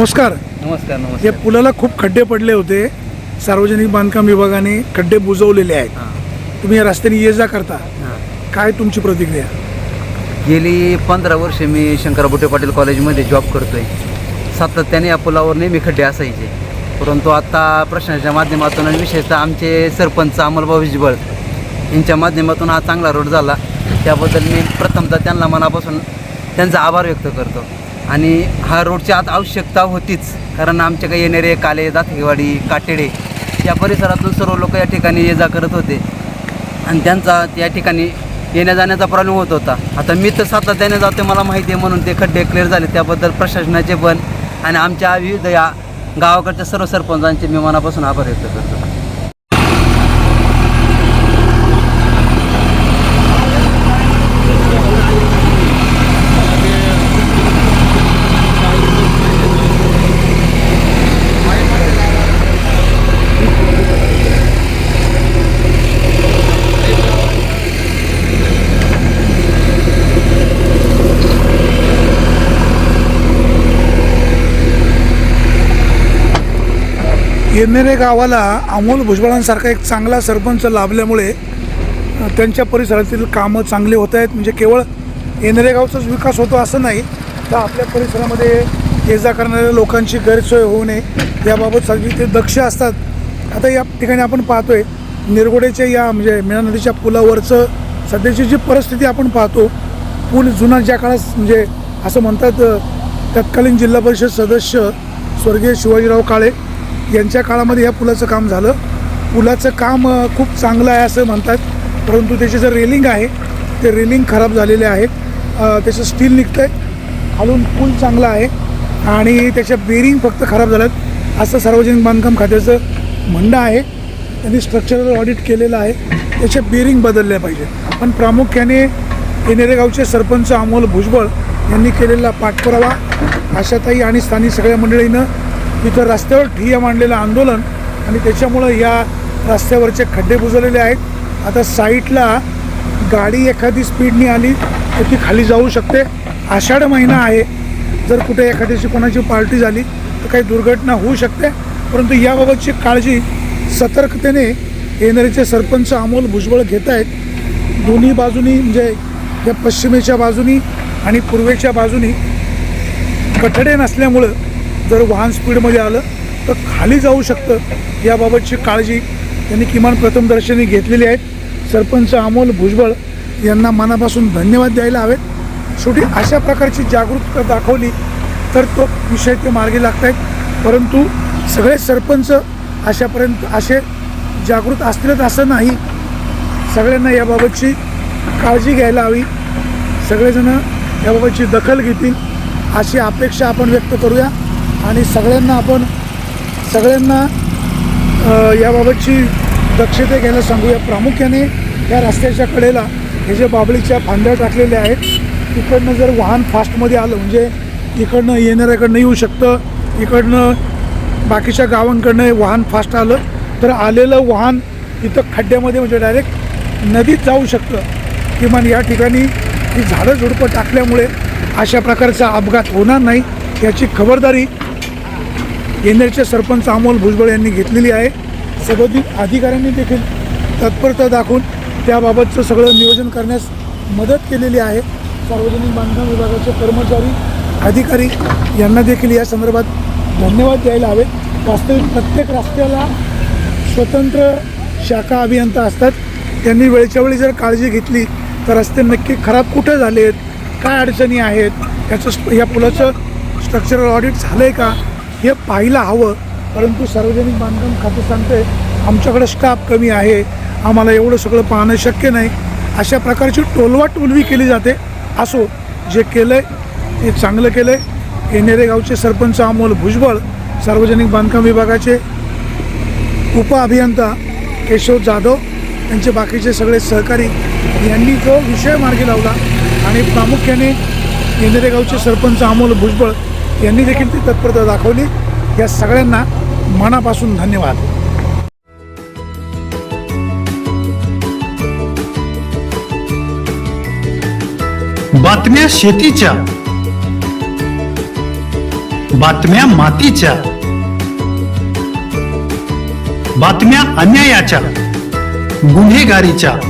नमस्कार. नमस्कार या नमस्कार पुलाला खूप खड्डे पडले होते. सार्वजनिक बांधकाम विभागाने खड्डे बुजवलेले आहेत. हां, तुम्ही या रस्त्याने ये जा करता. हां. काय तुमची प्रतिक्रिया? गेली पंधरा वर्षे मी शंकरराव बुटे पाटील कॉलेजमध्ये जॉब करतोय. सातत्याने या पुलावर नेहमी खड्डे असायचे. परंतु आता प्रशासनाच्या माध्यमातून आणि विशेषतः आमचे सरपंच अमलभाऊ विजबळ यांच्या माध्यमातून हा चांगला रोड झाला. त्याबद्दल मी प्रथमतः त्यांना मनापासून त्यांचा आभार व्यक्त करतो. आणि हा रोडची आत आवश्यकता होतीच. कारण आमच्या काही येणारे काले दातेवाडी काटेडे या परिसरातून सर्व लोक या ठिकाणी ये जा करत होते. आणि त्यांचा या ठिकाणी येण्या जाण्याचा प्रॉब्लेम होत होता. आता मी तर सातत्याने जाते मला माहिती आहे म्हणून ते खड्डे क्लिअर झाले. त्याबद्दल प्रशासनाचे पण आणि आमच्या विविध या गावाकडच्या सर्व सरपंचांचे मी मनापासून आभार व्यक्त करतो. येणेरे गावाला अमोल भुजबळांसारखा एक चांगला सरपंच लाभल्यामुळे त्यांच्या परिसरातील कामं चांगली होत आहेत. म्हणजे केवळ येणेरे गावचाच विकास होतो असं नाही तर आपल्या परिसरामध्ये ये जा करणाऱ्या लोकांची गैरसोय होऊ नये याबाबत सगळी ते दक्ष असतात. आता या ठिकाणी आपण पाहतो आहे निरगोडेच्या या म्हणजे मेळा नदीच्या पुलावरचं सध्याची जी परिस्थिती आपण पाहतो पूल जुना ज्या काळात म्हणजे असं म्हणतात तत्कालीन जिल्हा परिषद सदस्य स्वर्गीय शिवाजीराव काळे यांच्या काळामध्ये या पुलाचं काम झालं. पुलाचं काम खूप चांगलं आहे असं म्हणतात. परंतु त्याचे जे रेलिंग आहे ते रेलिंग खराब झालेले आहे त्याचं स्टील निघतं आहे खालून पूल चांगला आहे आणि त्याच्या बेरिंग फक्त खराब झाल्यात असं सार्वजनिक बांधकाम खात्याचं म्हणणं आहे. त्यांनी स्ट्रक्चरल ऑडिट केलेलं आहे. त्याच्या बेरिंग बदलल्या पाहिजे पण प्रामुख्याने येणेरे गावचे सरपंच अमोल भुजबळ यांनी केलेला पाठपुरावा आशाताई आणि स्थानिक सगळ्या मंडळीनं इथं रस्त्यावर ठिय्या मांडलेलं आंदोलन आणि त्याच्यामुळं या रस्त्यावरचे खड्डे बुजवलेले आहेत. आता साईटला गाडी एखादी स्पीडनी आली तर ती खाली जाऊ शकते. आषाढ महिना आहे. जर कुठे एखाद्याची कोणाची पार्टी झाली तर काही दुर्घटना होऊ शकते. परंतु याबाबतची काळजी सतर्कतेने येणारीचे सरपंच अमोल भुजबळ घेत आहेत. दोन्ही बाजूनी म्हणजे या पश्चिमेच्या बाजूनी आणि पूर्वेच्या बाजूनी कठडे नसल्यामुळं जर वाहन स्पीडमध्ये आलं तर खाली जाऊ शकतं. याबाबतची काळजी त्यांनी किमान प्रथमदर्शनी घेतलेली आहे. सरपंच अमोल भुजबळ यांना मनापासून धन्यवाद द्यायला हवेत. शेवटी अशा प्रकारची जागरूकता दाखवली तर तो विषय ते मार्गी लागत आहेत परंतु सगळे सरपंच अशापर्यंत असे जागृत असतीलच असं नाही. सगळ्यांना याबाबतची काळजी घ्यायला हवी. सगळेजणं याबाबतची दखल घेतील अशी अपेक्षा आपण व्यक्त करूया. आणि सगळ्यांना आपण सगळ्यांना याबाबतची दक्षता घ्यायला सांगूया. प्रामुख्याने या रस्त्याच्या कडेला हे जे बाबळीच्या फांद्या टाकलेल्या आहेत तिकडनं जर वाहन फास्टमध्ये आलं म्हणजे इकडनं येणाऱ्याकडनं येऊ शकतं इकडनं बाकीच्या गावांकडनं वाहन फास्ट आलं तर आलेलं वाहन इथं खड्ड्यामध्ये म्हणजे डायरेक्ट नदीत जाऊ शकतं. किमान या ठिकाणी ही झाडं झुडपं टाकल्यामुळे अशा प्रकारचा अपघात होणार नाही याची खबरदारी येणेरचे सरपंच अमोल भुजबळ यांनी घेतलेली आहे. संबंधित अधिकाऱ्यांनी देखील तत्परता दाखवून त्याबाबतचं सगळं नियोजन करण्यास मदत केलेली आहे. सार्वजनिक बांधकाम विभागाचे कर्मचारी अधिकारी यांना देखील या संदर्भात धन्यवाद द्यायला हवे. वास्तविक प्रत्येक रस्त्याला स्वतंत्र शाखा अभियंता असतात. त्यांनी वेळच्या वेळी जर काळजी घेतली तर रस्ते नक्की खराब कुठं झाले आहेत काय अडचणी आहेत याचं या पुलाचं स्ट्रक्चरल ऑडिट झालं आहे का? हे पाहायला हवं. परंतु सार्वजनिक बांधकाम खातं सांगते आमच्याकडे स्टाफ कमी आहे. आम्हाला एवढं सगळं पाहणं शक्य नाही. अशा प्रकारची टोलवा टोलवी केली जाते. असो जे केलं आहे ते चांगलं केलं आहे येणेरे गावचे सरपंच अमोल भुजबळ सार्वजनिक बांधकाम विभागाचे उपअभियंता केशव जाधव त्यांचे बाकीचे सगळे सहकारी यांनी जो विषय मार्गी लावला आणि प्रामुख्याने येणेरे गावचे सरपंच अमोल भुजबळ यांनी देखील ती तत्परता दाखवली. या सगळ्यांना मनापासून धन्यवाद. बातम्या शेतीच्या. बातम्या मातीच्या. बातम्या अन्यायाच्या. गुन्हेगारीच्या.